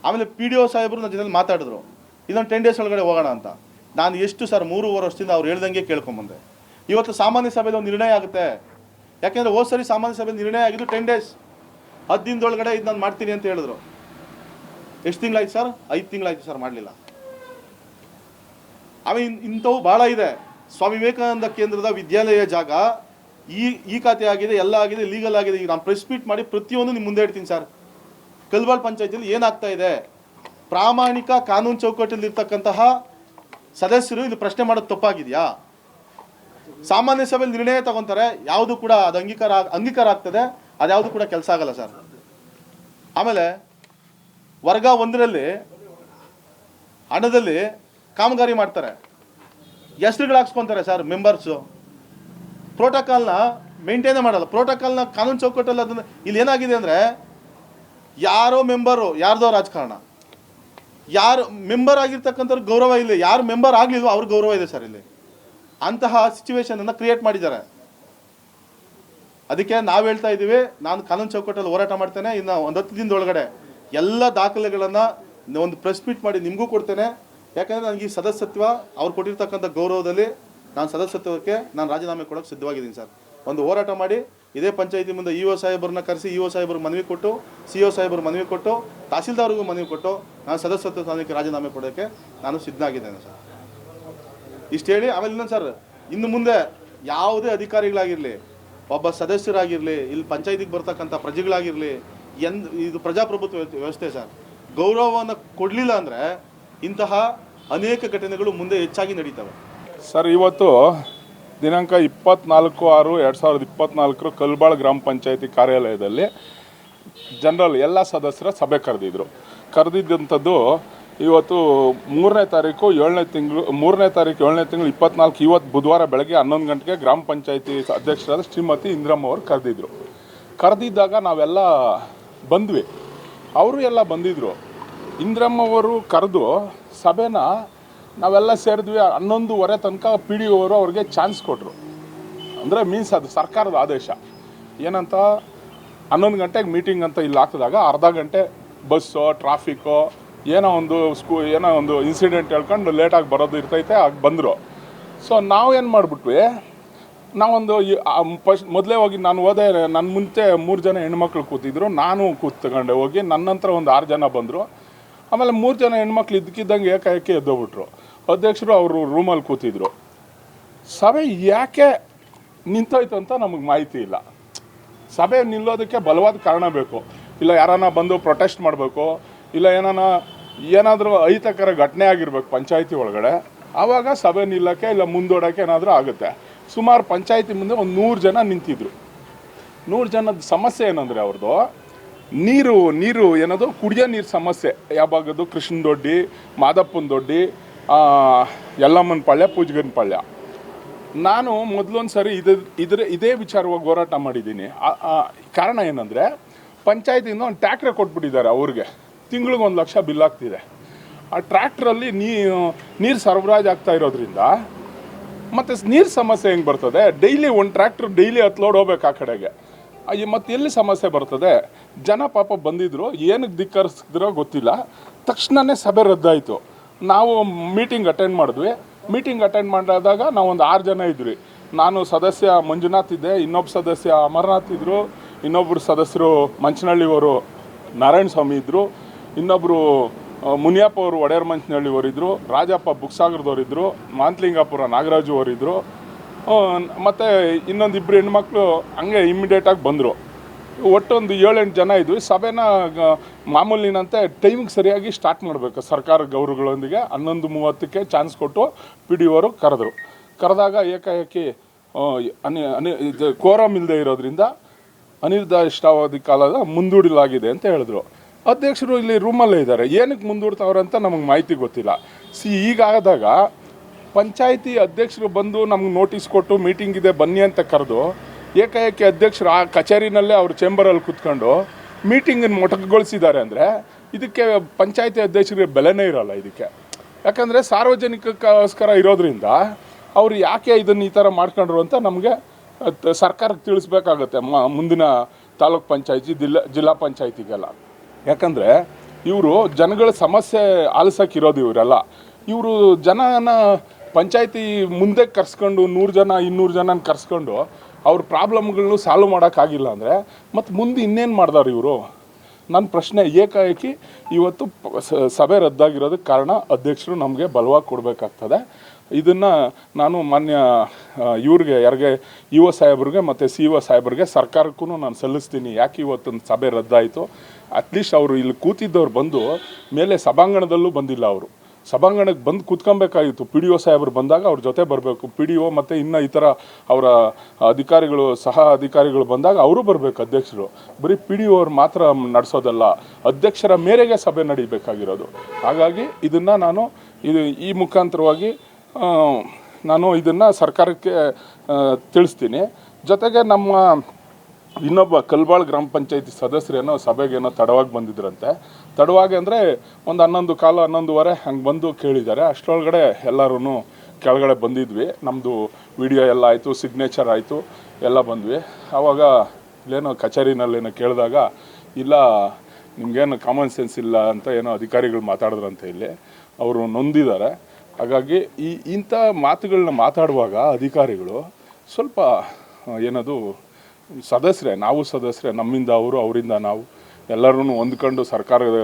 ಆಮೇಲೆ ಪಿ ಡಿ ಒ ಸಾಹೇಬರು ನನ್ನ ಜೊತೆ ಮಾತಾಡಿದ್ರು ಇದೊಂದು ಟೆನ್ ಡೇಸ್ ಒಳಗಡೆ ಹೋಗೋಣ ಅಂತ. ನಾನು ಎಷ್ಟು ಸರ್, ಮೂರುವರೆ ವರ್ಷದಿಂದ ಅವ್ರು ಹೇಳ್ದಂಗೆ ಕೇಳ್ಕೊಂಬಂದೆ ಇವತ್ತು ಸಾಮಾನ್ಯ ಸಭೆಯಲ್ಲಿ ಒಂದು ನಿರ್ಣಯ ಆಗುತ್ತೆ. ಯಾಕೆಂದರೆ ಹೋದ ಸರಿ ಸಾಮಾನ್ಯ ಸಭೆಯಲ್ಲಿ ನಿರ್ಣಯ ಆಗಿದ್ದು ಟೆನ್ ಡೇಸ್ ಹತ್ತು ದಿನದೊಳಗಡೆ ಇದು ನಾನು ಮಾಡ್ತೀನಿ ಅಂತ ಹೇಳಿದ್ರು. ಎಷ್ಟು ತಿಂಗಳಾಯ್ತು ಸರ್? ಐದು ತಿಂಗಳಾಯ್ತು ಸರ್, ಮಾಡಲಿಲ್ಲ. ಆಮೇಲೆ ಇಂಥವು ಭಾಳ ಇದೆ. ಸ್ವಾಮಿ ವಿವೇಕಾನಂದ ಕೇಂದ್ರದ ವಿದ್ಯಾಲಯ ಜಾಗ, ಈ ಈ ಖಾತೆ ಆಗಿದೆ, ಎಲ್ಲ ಆಗಿದೆ ಲೀಗಲ್ ಆಗಿದೆ. ಈಗ ನಾನು ಪ್ರೆಸ್ ಮೀಟ್ ಮಾಡಿ ಪ್ರತಿಯೊಂದು ನಿಮ್ಮ ಮುಂದೆ ಇಡ್ತೀನಿ ಸರ್. ಕಲ್ಬಾಳ್ ಪಂಚಾಯತಿಯಲ್ಲಿ ಏನಾಗ್ತಾ ಇದೆ? ಪ್ರಾಮಾಣಿಕ ಕಾನೂನು ಚೌಕಟ್ಟಲ್ಲಿ ಇರ್ತಕ್ಕಂತಹ ಸದಸ್ಯರು ಇದು ಪ್ರಶ್ನೆ ಮಾಡೋದು ತಪ್ಪಾಗಿದೆಯಾ? ಸಾಮಾನ್ಯ ಸಭೆಯಲ್ಲಿ ನಿರ್ಣಯ ತಗೊಂತಾರೆ, ಯಾವುದು ಕೂಡ ಅದು ಅಂಗೀಕಾರ ಅಂಗೀಕಾರ ಆಗ್ತದೆ, ಅದ್ಯಾವುದು ಕೂಡ ಕೆಲಸ ಆಗಲ್ಲ ಸರ್. ಆಮೇಲೆ ವರ್ಗ ಒಂದರಲ್ಲಿ ಹಣದಲ್ಲಿ ಕಾಮಗಾರಿ ಮಾಡ್ತಾರೆ. ಹೆಸರುಗಳು ಹಾಕ್ಸ್ಕೊತಾರೆ ಸರ್, ಮೆಂಬರ್ಸು. ಪ್ರೋಟೋಕಾಲ್ನ ಮೇಂಟೈನೇ ಮಾಡಲ್ಲ. ಪ್ರೋಟೋಕಾಲ್ನ ಕಾನೂನು ಚೌಕಟ್ಟಲ್ಲಿ ಅದನ್ನು ಇಲ್ಲಿ ಏನಾಗಿದೆ ಅಂದರೆ ಯಾರೋ ಮೆಂಬರು, ಯಾರ್ದೋ ರಾಜಕಾರಣ. ಯಾರು ಮೆಂಬರ್ ಆಗಿರ್ತಕ್ಕಂಥ ಗೌರವ ಇಲ್ಲ ಯಾರು ಮೆಂಬರ್ ಆಗಲಿಲ್ವೋ ಅವ್ರಿಗೆ ಗೌರವ ಇದೆ ಸರ್ ಇಲ್ಲಿ. ಅಂತಹ ಸಿಚುವೇಶನನ್ನು ಕ್ರಿಯೇಟ್ ಮಾಡಿದ್ದಾರೆ. ಅದಕ್ಕೆ ನಾವು ಹೇಳ್ತಾ ಇದ್ದೀವಿ, ನಾನು ಕಾನೂನು ಚೌಕಟ್ಟಲ್ಲಿ ಹೋರಾಟ ಮಾಡ್ತೇನೆ, ಇನ್ನು ಒಂದು ಹತ್ತು ದಿನದೊಳಗಡೆ ಎಲ್ಲ ದಾಖಲೆಗಳನ್ನು ಒಂದು ಪ್ರೆಸ್ ಮೀಟ್ ಮಾಡಿ ನಿಮಗೂ ಕೊಡ್ತೇನೆ. ಯಾಕಂದರೆ ನನಗೆ ಈ ಸದಸ್ಯತ್ವ, ಅವ್ರು ಕೊಟ್ಟಿರ್ತಕ್ಕಂಥ ಗೌರವದಲ್ಲಿ ನಾನು ಸದಸ್ಯತ್ವಕ್ಕೆ ನಾನು ರಾಜೀನಾಮೆ ಕೊಡೋಕ್ಕೆ ಸಿದ್ಧವಾಗಿದ್ದೀನಿ ಸರ್. ಒಂದು ಹೋರಾಟ ಮಾಡಿ ಇದೇ ಪಂಚಾಯಿತಿ ಮುಂದೆ ಇ ಒ ಸಾಹೇಬರನ್ನ ಕರೆಸಿ ಇ ಒ ಸಾಹೇಬರು ಮನವಿ ಕೊಟ್ಟು ಸಿ ಒ ಸಾಹೇಬರು ಮನವಿ ಕೊಟ್ಟು, ತಹಸೀಲ್ದಾರ್ಗೂ ಮನವಿ ಕೊಟ್ಟು ನಾನು ಸದಸ್ಯತ್ವ ಸ್ಥಾನಕ್ಕೆ ರಾಜೀನಾಮೆ ಕೊಡೋಕ್ಕೆ ನಾನು ಸಿದ್ಧನಾಗಿದ್ದೇನೆ ಸರ್. ಇಷ್ಟು ಹೇಳಿ, ಆಮೇಲೆ ಇನ್ನೊಂದು ಸರ್, ಇನ್ನು ಮುಂದೆ ಯಾವುದೇ ಅಧಿಕಾರಿಗಳಾಗಿರಲಿ, ಒಬ್ಬ ಸದಸ್ಯರಾಗಿರಲಿ, ಇಲ್ಲಿ ಪಂಚಾಯತಿಗೆ ಬರ್ತಕ್ಕಂಥ ಪ್ರಜೆಗಳಾಗಿರಲಿ ಎಂದ್ ಇದು ಪ್ರಜಾಪ್ರಭುತ್ವ ವ್ಯವಸ್ಥೆ- ವ್ಯವಸ್ಥೆ ಸರ್. ಗೌರವವನ್ನು ಕೊಡಲಿಲ್ಲ ಅಂದರೆ ಇಂತಹ ಅನೇಕ ಘಟನೆಗಳು ಮುಂದೆ ಹೆಚ್ಚಾಗಿ ನಡೀತವೆ. ಸರ್, ಇವತ್ತು ದಿನಾಂಕ ಇಪ್ಪತ್ನಾಲ್ಕು ಆರು ಎರಡು ಸಾವಿರದ ಇಪ್ಪತ್ನಾಲ್ಕರು ಕಲ್ಬಾಳ್ ಗ್ರಾಮ ಪಂಚಾಯತಿ ಕಾರ್ಯಾಲಯದಲ್ಲಿ ಜನರಲ್ ಎಲ್ಲ ಸದಸ್ಯರ ಸಭೆ ಕರೆದಿದ್ದರು ಕರೆದಿದ್ದಂಥದ್ದು ಇವತ್ತು ಮೂರನೇ ತಾರೀಕು ಏಳನೇ ತಿಂಗಳು, ಮೂರನೇ ತಾರೀಕು ಏಳನೇ ತಿಂಗಳು ಇಪ್ಪತ್ನಾಲ್ಕು, ಇವತ್ತು ಬುಧವಾರ ಬೆಳಗ್ಗೆ ಹನ್ನೊಂದು ಗಂಟೆಗೆ ಗ್ರಾಮ ಪಂಚಾಯತಿ ಅಧ್ಯಕ್ಷರಾದ ಶ್ರೀಮತಿ ಇಂದ್ರಮ್ಮ ಅವರು ಕರೆದಿದ್ದರು ಕರೆದಿದ್ದಾಗ ನಾವೆಲ್ಲ ಬಂದ್ವಿ. ಅವರು ಎಲ್ಲ ಬಂದಿದ್ದರು ಇಂದ್ರಮ್ಮ ಅವರು ಕರೆದು ಸಭೆನ ನಾವೆಲ್ಲ ಸೇರಿದ್ವಿ ಹನ್ನೊಂದುವರೆ ತನಕ ಪಿ ಡಿ ಅವರು ಅವ್ರಿಗೆ ಚಾನ್ಸ್ ಕೊಟ್ಟರು ಅಂದರೆ ಮೀನ್ಸ್ ಅದು ಸರ್ಕಾರದ ಆದೇಶ. ಏನಂತ, ಹನ್ನೊಂದು ಗಂಟೆಗೆ ಮೀಟಿಂಗ್ ಅಂತ ಇಲ್ಲಿ ಹಾಕಿದಾಗ ಅರ್ಧ ಗಂಟೆ ಬಸ್ಸೋ ಟ್ರಾಫಿಕ್ಕೋ ಏನೋ ಒಂದು ಸ್ಕೂ ಏನೋ ಒಂದು ಇನ್ಸಿಡೆಂಟ್ ಹೇಳ್ಕೊಂಡು ಲೇಟಾಗಿ ಬರೋದು ಇರ್ತೈತೆ, ಆಗ ಬಂದರು. ಸೊ ಏನು ಮಾಡಿಬಿಟ್ವಿ, ನಾವೊಂದು ಫಸ್ಟ್ ಮೊದಲೇ ಹೋಗಿ ನಾನು ಹೋದೆ ನನ್ನ ಮುಂಚೆ ಮೂರು ಜನ ಹೆಣ್ಮಕ್ಳು ಕೂತಿದ್ರು, ನಾನು ಕೂತ್ಕೊಂಡೆ ಹೋಗಿ ನನ್ನ ನಂತರ ಒಂದು ಆರು ಜನ ಬಂದರು. ಆಮೇಲೆ ಮೂರು ಜನ ಹೆಣ್ಮಕ್ಳು ಇದ್ದಕ್ಕಿದ್ದಂಗೆ ಏಕಾಏಕಿ ಎದ್ದೋಗ್ಬಿಟ್ರು. ಅಧ್ಯಕ್ಷರು ಅವರು ರೂಮಲ್ಲಿ ಕೂತಿದ್ರು. ಸಭೆ ಯಾಕೆ ನಿಂತೋಯ್ತು ಅಂತ ನಮಗೆ ಮಾಹಿತಿ ಇಲ್ಲ. ಸಭೆ ನಿಲ್ಲೋದಕ್ಕೆ ಬಲವಾದ ಕಾರಣ ಬೇಕು. ಇಲ್ಲ ಯಾರನ್ನ ಬಂದು ಪ್ರೊಟೆಸ್ಟ್ ಮಾಡಬೇಕು, ಇಲ್ಲ ಏನಾನ ಏನಾದರೂ ಅಹಿತಕರ ಘಟನೆ ಆಗಿರ್ಬೇಕು ಪಂಚಾಯತಿ ಒಳಗಡೆ, ಆವಾಗ ಸಭೆ ನಿಲ್ಲಕ್ಕೆ ಇಲ್ಲ ಮುಂದೋಡೋಕ್ಕೆ ಏನಾದರೂ ಆಗುತ್ತೆ. ಸುಮಾರು ಪಂಚಾಯತಿ ಮುಂದೆ ಒಂದು ನೂರು ಜನ ನಿಂತಿದ್ರು. ನೂರು ಜನದ ಸಮಸ್ಯೆ ಏನಂದರೆ ಅವ್ರದ್ದು ನೀರು ನೀರು ಏನದು ಕುಡಿಯೋ ನೀರು ಸಮಸ್ಯೆ. ಯಾವಾಗದು ಕೃಷ್ಣ ದೊಡ್ಡಿ, ಮಾದಪ್ಪನ ದೊಡ್ಡಿ ಯಲ್ಲಮ್ಮನ ಪಾಳ್ಯ, ಪೂಜಗನ ಪಾಳ್ಯ. ನಾನು ಮೊದಲೊಂದು ಸರಿ ಇದು, ಇದ್ರ, ಇದೇ ವಿಚಾರವಾಗಿ ಹೋರಾಟ ಮಾಡಿದ್ದೀನಿ. ಕಾರಣ ಏನಂದರೆ, ಪಂಚಾಯತಿಂದ ಒಂದು ಟ್ಯಾಕ್ಟ್ರೆ ಕೊಟ್ಬಿಟ್ಟಿದ್ದಾರೆ ಅವ್ರಿಗೆ. ತಿಂಗಳಿಗೆ ಒಂದು ಲಕ್ಷ ಬಿಲ್ ಆಗ್ತಿದೆ. ಆ ಟ್ರ್ಯಾಕ್ಟ್ರಲ್ಲಿ ನೀ, ನೀರು ಸರಬರಾಜು ಆಗ್ತಾ ಇರೋದ್ರಿಂದ, ಮತ್ತು ನೀರು ಸಮಸ್ಯೆ ಹೆಂಗೆ ಬರ್ತದೆ? ಡೈಲಿ ಒಂದು ಟ್ರ್ಯಾಕ್ಟ್ರ್ ಡೈಲಿ ಹತ್ತು ಲೋಡ್ ಹೋಗ್ಬೇಕು ಆ ಕಡೆಗೆ. ಮತ್ತೆ ಎಲ್ಲಿ ಸಮಸ್ಯೆ ಬರ್ತದೆ? ಜನ ಪಾಪ ಬಂದಿದ್ರು ಏನಕ್ಕೆ ಧಿಕ್ಕರಿಸಿದ್ರೋ ಗೊತ್ತಿಲ್ಲ. ತಕ್ಷಣವೇ ಸಭೆ ರದ್ದಾಯಿತು. ನಾವು ಮೀಟಿಂಗ್ ಅಟೆಂಡ್ ಮಾಡಿದ್ವಿ. ಮೀಟಿಂಗ್ ಅಟೆಂಡ್ ಮಾಡಿದಾಗ ನಾವೊಂದು ಆರು ಜನ ಇದ್ವಿ. ನಾನು ಸದಸ್ಯ ಮಂಜುನಾಥ್ ಇದ್ದೆ, ಇನ್ನೊಬ್ಬ ಸದಸ್ಯ ಅಮರನಾಥ್ ಇದ್ದರು ಇನ್ನೊಬ್ಬರು ಸದಸ್ಯರು ಮಂಚನಹಳ್ಳಿಯವರು ನಾರಾಯಣ ಸ್ವಾಮಿ ಇದ್ದರು ಇನ್ನೊಬ್ಬರು ಮುನಿಯಪ್ಪ ಅವರು ಒಡೆಯರ್ ಮಂಚನಹಳ್ಳಿಯವರು ಇದ್ದರು ರಾಜಪ್ಪ ಬುಕ್ಸಾಗರದವರು ಇದ್ದರು ಮಾಂತ್ಲಿಂಗಾಪುರ ನಾಗರಾಜು ಅವರು ಇದ್ದರು ಮತ್ತು ಇನ್ನೊಂದು ಇಬ್ಬರು ಹೆಣ್ಮಕ್ಳು ಹಂಗೆ ಇಮ್ಮಿಡಿಯೇಟಾಗಿ ಬಂದರು. ಒಟ್ಟೊಂದು ಏಳೆಂಟು ಜನ ಇದ್ವಿ. ಸಭೆನ ಮಾಮೂಲಿನಂತೆ ಟೈಮಿಗೆ ಸರಿಯಾಗಿ ಸ್ಟಾರ್ಟ್ ಮಾಡಬೇಕು. ಸರ್ಕಾರ ಗೌರವಗಳೊಂದಿಗೆ ಹನ್ನೊಂದು ಮೂವತ್ತಕ್ಕೆ ಚಾನ್ಸ್ ಕೊಟ್ಟು ಪಿ ಡಿ ಅವರು ಕರೆದ್ರು. ಕರೆದಾಗ ಏಕಾಏಕಿ ಅನಿ ಅನಿ, ಇದು ಕೋರಮ್ ಇಲ್ಲದೆ ಇರೋದ್ರಿಂದ ಅನಿರ್ದಿಷ್ಟಾವಧಿ ಕಾಲದ ಮುಂದೂಡಲಾಗಿದೆ ಅಂತ ಹೇಳಿದ್ರು. ಅಧ್ಯಕ್ಷರು ಇಲ್ಲಿ ರೂಮಲ್ಲೇ ಇದ್ದಾರೆ. ಏನಕ್ಕೆ ಮುಂದೂಡ್ತಾವ್ರೆ ಅಂತ ನಮಗೆ ಮಾಹಿತಿ ಗೊತ್ತಿಲ್ಲ. ಸಿ, ಈಗಾದಾಗ ಪಂಚಾಯಿತಿ ಅಧ್ಯಕ್ಷರು ಬಂದು ನಮ್ಗೆ ನೋಟಿಸ್ ಕೊಟ್ಟು ಮೀಟಿಂಗ್ ಇದೆ, ಬನ್ನಿ ಅಂತ ಕರೆದು ಏಕಾಏಕಿ ಅಧ್ಯಕ್ಷರು ಆ ಕಚೇರಿನಲ್ಲೇ ಅವರು ಚೇಂಬರಲ್ಲಿ ಕೂತ್ಕೊಂಡು ಮೀಟಿಂಗನ್ನು ಮೊಟಕುಗೊಳಿಸಿದ್ದಾರೆ ಅಂದರೆ ಇದಕ್ಕೆ ಪಂಚಾಯತಿ ಅಧ್ಯಕ್ಷರಿಗೆ ಬೆಲೆನೇ ಇರೋಲ್ಲ ಇದಕ್ಕೆ. ಯಾಕಂದರೆ ಸಾರ್ವಜನಿಕಕ್ಕೋಸ್ಕರ ಇರೋದ್ರಿಂದ ಅವರು ಯಾಕೆ ಇದನ್ನು ಈ ಥರ ಮಾಡ್ಕೊಂಡ್ರು ಅಂತ ನಮಗೆ ಸರ್ಕಾರಕ್ಕೆ ತಿಳಿಸ್ಬೇಕಾಗತ್ತೆ ಮುಂದಿನ ತಾಲೂಕ್ ಪಂಚಾಯತಿ ಜಿಲ್ಲಾ ಜಿಲ್ಲಾ ಪಂಚಾಯತಿಗೆಲ್ಲ. ಯಾಕಂದರೆ ಇವರು ಜನಗಳ ಸಮಸ್ಯೆ ಆಲಿಸೋಕ್ಕಿರೋದು ಇವರೆಲ್ಲ. ಇವರು ಜನನ ಪಂಚಾಯತಿ ಮುಂದೆ ಕರ್ಸ್ಕೊಂಡು ನೂರು ಜನ, ಇನ್ನೂರು ಜನನ ಕರ್ಸ್ಕೊಂಡು ಅವ್ರ ಪ್ರಾಬ್ಲಮ್ಗಳನ್ನು ಸಾಲ್ವ್ ಮಾಡೋಕ್ಕಾಗಿಲ್ಲ ಅಂದರೆ ಮತ್ತು ಮುಂದೆ ಇನ್ನೇನು ಮಾಡ್ದಾರೆ ಇವರು? ನನ್ನ ಪ್ರಶ್ನೆ ಏಕಾಏಕಿ ಇವತ್ತು ಸಭೆ ರದ್ದಾಗಿರೋದಕ್ಕೆ ಕಾರಣ ಅಧ್ಯಕ್ಷರು ನಮಗೆ ಬಲವಾಗಿ ಕೊಡಬೇಕಾಗ್ತದೆ. ಇದನ್ನು ನಾನು ಮಾನ್ಯ ಇವ್ರಿಗೆ, ಯಾರಿಗೆ ಇ ಒ ಸಾಹೇಬ್ರಿಗೆ ಮತ್ತು ಸಿ ಒ ಸಾಹೇಬ್ರಿಗೆ ಸರ್ಕಾರಕ್ಕೂ ನಾನು ಸಲ್ಲಿಸ್ತೀನಿ. ಯಾಕೆ ಇವತ್ತೊಂದು ಸಭೆ ರದ್ದಾಯಿತು? ಅಟ್ಲೀಸ್ಟ್ ಅವರು ಇಲ್ಲಿ ಕೂತಿದ್ದವ್ರು ಬಂದು ಮೇಲೆ ಸಭಾಂಗಣದಲ್ಲೂ ಬಂದಿಲ್ಲ ಅವರು. ಸಭಾಂಗಣಕ್ಕೆ ಬಂದು ಕೂತ್ಕೊಬೇಕಾಗಿತ್ತು ಪಿ ಡಿ ಒ ಸಾಹೇಬರು ಬಂದಾಗ ಅವ್ರ ಜೊತೆ ಬರಬೇಕು. ಪಿ ಡಿ ಒ ಮತ್ತು ಇನ್ನು ಇತರ ಅವರ ಅಧಿಕಾರಿಗಳು, ಸಹ ಅಧಿಕಾರಿಗಳು ಬಂದಾಗ ಅವರು ಬರಬೇಕು ಅಧ್ಯಕ್ಷರು. ಬರೀ ಪಿ ಡಿ ಒ ಮಾತ್ರ ನಡೆಸೋದಲ್ಲ, ಅಧ್ಯಕ್ಷರ ಮೇರೆಗೆ ಸಭೆ ನಡೀಬೇಕಾಗಿರೋದು. ಹಾಗಾಗಿ ಇದನ್ನು ನಾನು ಇದು ಈ ಮುಖಾಂತರವಾಗಿ ನಾನು ಇದನ್ನು ಸರ್ಕಾರಕ್ಕೆ ತಿಳಿಸ್ತೀನಿ. ಜೊತೆಗೆ ನಮ್ಮ ಇನ್ನೊಬ್ಬ ಕಲ್ಬಾಳ್ ಗ್ರಾಮ ಪಂಚಾಯತಿ ಸದಸ್ಯರೇನೋ ಸಭೆಗೇನೋ ತಡವಾಗಿ ಬಂದಿದ್ರಂತೆ. ತಡವಾಗಿ ಅಂದರೆ ಒಂದು ಹನ್ನೊಂದು ಕಾಲು ಹನ್ನೊಂದುವರೆ ಹಂಗೆ ಬಂದು ಕೇಳಿದ್ದಾರೆ. ಅಷ್ಟರೊಳಗಡೆ ಎಲ್ಲರೂ ಕೆಳಗಡೆ ಬಂದಿದ್ವಿ. ನಮ್ಮದು ವಿಡಿಯೋ ಎಲ್ಲ ಆಯಿತು ಸಿಗ್ನೇಚರ್ ಆಯಿತು, ಎಲ್ಲ ಬಂದ್ವಿ. ಆವಾಗ ಇಲ್ಲೇನೋ ಕಚೇರಿನಲ್ಲೇನೋ ಕೇಳಿದಾಗ, ಇಲ್ಲ, ನಿಮಗೇನು ಕಾಮನ್ ಸೆನ್ಸ್ ಇಲ್ಲ ಅಂತ ಏನೋ ಅಧಿಕಾರಿಗಳು ಮಾತಾಡಿದ್ರಂತೆ ಇಲ್ಲಿ. ಅವರು ನೊಂದಿದ್ದಾರೆ. ಹಾಗಾಗಿ ಈ ಇಂಥ ಮಾತುಗಳನ್ನ ಮಾತಾಡುವಾಗ ಅಧಿಕಾರಿಗಳು ಸ್ವಲ್ಪ ಏನದು ಸದಸ್ಯರೇ, ನಾವು ಸದಸ್ಯರೇ, ನಮ್ಮಿಂದ ಅವರು, ಅವರಿಂದ ನಾವು ಎಲ್ಲರೂ ಹೊಂದ್ಕೊಂಡು ಸರ್ಕಾರದ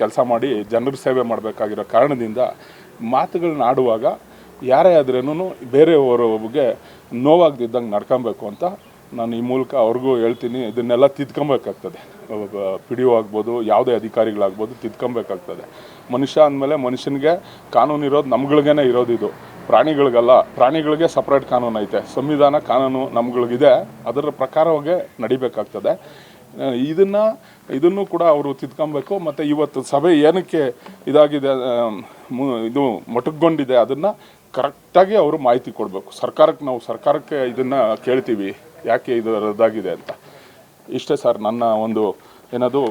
ಕೆಲಸ ಮಾಡಿ ಜನರ ಸೇವೆ ಮಾಡಬೇಕಾಗಿರೋ ಕಾರಣದಿಂದ ಮಾತುಗಳನ್ನ ಆಡುವಾಗ ಯಾರೇ ಆದ್ರೂ ಬಗ್ಗೆ ನೋವಾಗದಿದ್ದಂಗೆ ನಡ್ಕೊಬೇಕು ಅಂತ ನಾನು ಈ ಮೂಲಕ ಅವ್ರಿಗೂ ಹೇಳ್ತೀನಿ. ಇದನ್ನೆಲ್ಲ ತಿದ್ಕೊಬೇಕಾಗ್ತದೆ. ಪಿ ಡಿ ಒ ಆಗ್ಬೋದು, ಯಾವುದೇ ಅಧಿಕಾರಿಗಳಾಗ್ಬೋದು ತಿದ್ಕೊಬೇಕಾಗ್ತದೆ. ಮನುಷ್ಯ ಅಂದಮೇಲೆ ಮನುಷ್ಯನಿಗೆ ಕಾನೂನು ಇರೋದು ನಮ್ಗಳಿಗೇನೆ ಇರೋದಿದು. ಪ್ರಾಣಿಗಳಿಗಲ್ಲ, ಪ್ರಾಣಿಗಳಿಗೆ ಸಪ್ರೇಟ್ ಕಾನೂನು ಐತೆ. ಸಂವಿಧಾನ ಕಾನೂನು ನಮ್ಗಳಿಗಿದೆ. ಅದರ ಪ್ರಕಾರವಾಗಿ ನಡಿಬೇಕಾಗ್ತದೆ. ಇದನ್ನು, ಇದನ್ನ ಕೂಡ ಅವರು ತಿದ್ಕೊಬೇಕು. ಮತ್ತು ಇವತ್ತು ಸಭೆ ಏನಕ್ಕೆ ಇದಾಗಿದೆ ಇದು ಮೊಟಕ್ಗೊಂಡಿದೆ, ಅದನ್ನು ಕರೆಕ್ಟಾಗಿ ಅವರು ಮಾಹಿತಿ ಕೊಡಬೇಕು. ಸರ್ಕಾರಕ್ಕೆ ನಾವು, ಸರ್ಕಾರಕ್ಕೆ ಇದನ್ನು ಕೇಳ್ತೀವಿ. ಯಾಕೆ ಇದು ರದ್ದಾಗಿದೆ ಅಂತ. ಇಷ್ಟೇ ಸರ್, ನನ್ನ ಒಂದು ಏನದು,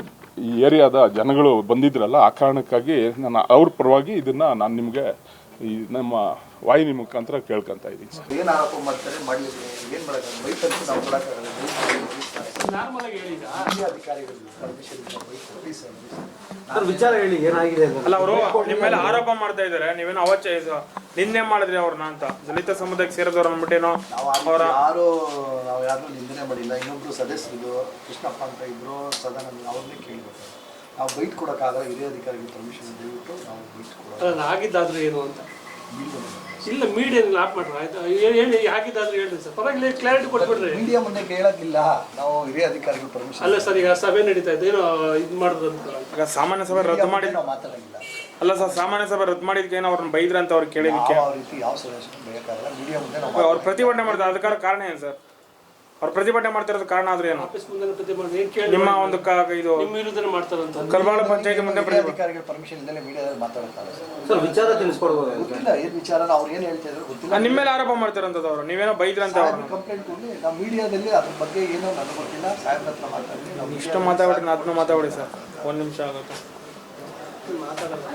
ಈ ಏರಿಯಾದ ಜನಗಳು ಬಂದಿದ್ರಲ್ಲ, ಆ ಕಾರಣಕ್ಕಾಗಿ ನಾನು ಅವ್ರ ಪರವಾಗಿ ಇದನ್ನು ನಾನು ನಿಮಗೆ ಈ ನಮ್ಮ ವಾಹಿನಿ ಮುಖಾಂತರ ಕೇಳ್ಕೊಂತ ಇದ್ದೀನಿ ಸರ್? ಏನು ಆರೋಪ ಮಾಡ್ತಾರೆ? ಮಾಡಲಿ ಏನ್ ಮಾಡಕ್ಕಾಗಲ್ಲ ಬೈಕ್ ಅಂತ ನಾವು ಕೊಡಕ್ಕಾಗಲ್ಲ. ನಾರ್ಮಲ್ ಆಗಿ ಹೇಳಿದ ಹಿರಿಯ ಅಧಿಕಾರಿಗಳು ಪರ್ಮಿಷನ್ ಬೈಕ್ ಪ್ಲೀಸ್ ಸರ್. ವಿಚಾರ ಹೇಳಿ ಏನಾಗಿದೆ ಅಲ್ಲ ಅವರು ನಿಮ್ಮ ಮೇಲೆ ಆರೋಪ ಮಾಡ್ತಾ ಇದ್ದಾರೆ. ನೀವೇನೋ ಅವಚ್ಚ ನಿನ್ನೆ ಮಾಡಿದ್ರಿ ಅವ್ರನ್ನ ಅಂತ. ದಲಿತ ಸಮುದಾಯಕ್ಕೆ ಸೇರಿದವ್ರು ಅಂದ್ಬಿಟ್ಟೇನೋ ನಾವು ಅವರ ಯಾರು ನಾವು ಯಾರು ನಿಂದನೆ ಮಾಡಿಲ್ಲ. ಇನ್ನೊಬ್ರು ಸದಸ್ಯರು ಕೃಷ್ಣಪ್ಪ ಅಂತ ಇದ್ರು ಸದನ ಅವ್ರನ್ನೇ ಕೇಳ್ಬೇಕು. ನಾವು ಬೈಟ್ ಕೊಡಕ್ಕಾಗಲ್ಲ. ಹಿರಿಯ ಅಧಿಕಾರಿಗಳು ಪರ್ಮಿಷನ್ ದಯವಿಟ್ಟು ನಾವು ಬೈಟ್ ಕೊಡೋದು. ಆಗಿದ್ದಾದ್ರೂ ಏನು ಅಂತ? ಇಲ್ಲ ಮೀಡಿಯಾ ಆಫ್ ಮಾಡ್ರಿ ಆಯ್ತು? ಹೇಳಿ ಹಾಕಿದ್ದಾದ್ರೆ ಹೇಳ್ರಿ ಸರ್. ಪರವಾಗಿಲ್ಲ ಕ್ಲಾರಿಟಿ ಕೊಟ್ಬಿಡ್ರಿ. ಮೀಡಿಯಾ ಮುಂದೆ ಕೇಳಕ್ಕಿಲ್ಲ. ನಾವು ಹಿರಿಯ ಅಧಿಕಾರಿಗಳು ಪರ್ಮಿಷನ್ ಅಲ್ಲ ಸರ್ ಈಗ ಸಭೆ ನಡೀತಾ ಇದೆ ಏನೋ ಇದು ಮಾಡಿದ್ರು ಅಂತ. ಈಗ ಸಾಮಾನ್ಯ ಸಭೆ ರದ್ದು ಮಾಡಿ ನಾವು ಮಾತಾಡಂಗಿಲ್ಲ ಅಲ್ಲ ಸರ್ ಸಾಮಾನ್ಯ ಸಭೆ ರದ್ದು ಮಾಡಿದ್ಕೆ ಏನೋ ಅವ್ರನ್ನ ಬೈದ್ರ ಅಂತ ಅವ್ರು ಕೇಳಿದಕ್ಕೆ ಯಾವ ರೀತಿ ಯಾವ ಸದಸ್ಯರು ಬೇಕಾಗಲ್ಲ ಮೀಡಿಯಾ ಮುಂದೆ ನಾವು ಅವ್ರು ಪ್ರತಿಭಟನೆ ಮಾಡ್ತಾರೆ ಅದಕ್ಕಾರ ಕಾರಣ ಏನು ಸರ್? ಅವ್ರು ಪ್ರತಿಭಟನೆ ಮಾಡ್ತಿರೋದು ಕಾರಣ ಆದ್ರೆ ಏನು? ಆಫೀಸ್ ಮುಂದೆ ಪ್ರತಿಭಟನೆ ಏನ್ ಕೇಳಿ ನಿಮ್ಮ ಒಂದು ಕ- ಇದು ನಿಮ್ಮ ವಿರುದ್ಧನೇ ಮಾಡ್ತಾರಂತ ಕಲ್ಬಾಳ ಪಂಚಾಯತಿ ಮುಂದೆ ಪ್ರತಿಭಟನೆ ಅಧಿಕಾರಿಗಳ ಪರ್ಮಿಷನ್ ಇಲ್ಲದೆ ಮೀಡಿಯಾದಲ್ಲಿ ಮಾತಾಡ್ತಾರೆ ಸರ್. ಸರ್ ವಿಚಾರ ತಿಳಿಸ್ಕೊಡ್ಬೋದು ಗೊತ್ತಿಲ್ಲ ಏನ್ ವಿಚಾರ ಅವ್ರು ಏನ್ ಹೇಳ್ತಾ ಇದ್ರು ಗೊತ್ತಿಲ್ಲ. ನಿಮ್ಮ ಮೇಲೆ ಆರೋಪ ಮಾಡ್ತಾರಂತದ್ದು ಅವ್ರು ನೀವೇನೋ ಬೈದ್ರ ಅಂತ ಅವ್ರನ್ನ ಕಂಪ್ಲೇಂಟ್ ಕೊಡಿ ನಾವು ಮೀಡಿಯಾದಲ್ಲಿ ಅದ್ರ ಬಗ್ಗೆ ಏನೋ ನನಗೆ ಗೊತ್ತಿಲ್ಲ. ಸಾಹೇಬ್ರ ಹತ್ರ ಮಾತಾಡ್ತೀನಿ ನಾವು ಇಷ್ಟು ಮಾತಾಡಿ ಅದನ್ನ ಮಾತಾಡಿ ಸರ್. ಒಂದು ನಿಮಿಷ ಆಗುತ್ತೆ. ಮಾತಾಡಲ್ಲ.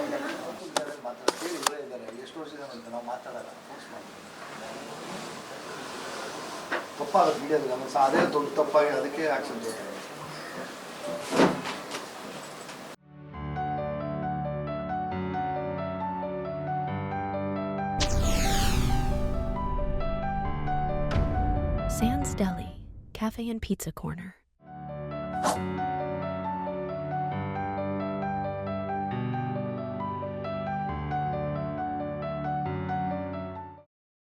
ಮಾತಾಡ್ತೀವಿ ಇವರೇ ಇದ್ದಾರೆ ಎಷ್ಟು ವರ್ಷ ಅಂತ ನಾವು ಮಾತಾಡಲ್ಲ ಫೋರ್ಸ್ ಮಾಡಿ ತಪ್ಪಾಗುತ್ತೆ ಮೀಡಿಯಾದಲ್ಲಿ ನಮ್ಮ ಸಹ ಅದೇ ದೊಡ್ಡ ತಪ್ಪಾಗಿ ಅದಕ್ಕೆ ಆಕ್ಷನ್ ತಗೋತಾರೆ Sands Deli, Cafe and Pizza Corner.